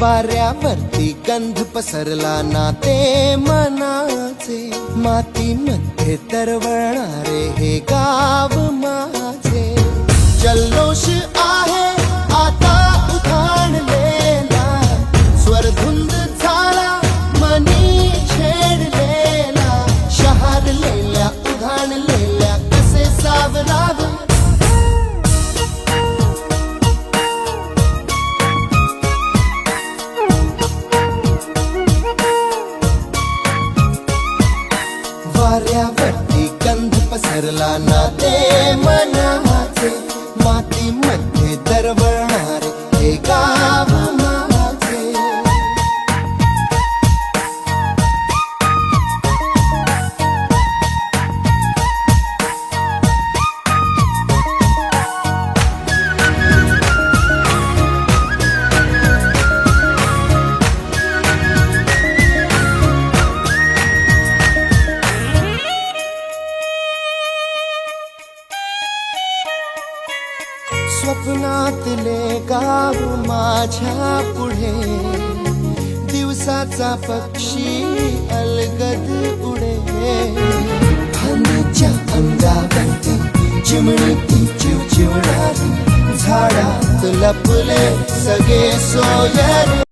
वाऱ्यावरती गंध पसरला ना ते मनाचे. मातीमध्ये तरवणारे हे गाव माझे. जल्लोष आहे आता उधाणलेला स्वरधुंद झाला मनी छेडलेला शहारलेल्या उधाणलेल्या कसे सावरावे? वाऱ्यावरती गंध पसरला ना ते मना. स्वप्नातले गाव माझ्या पुढे. दिवसाचा पक्षी अलगद उडे फांदीच्या अंगावरती चिमणीती चिवचिवणारी. झाडात लपले सगळे सोयरे.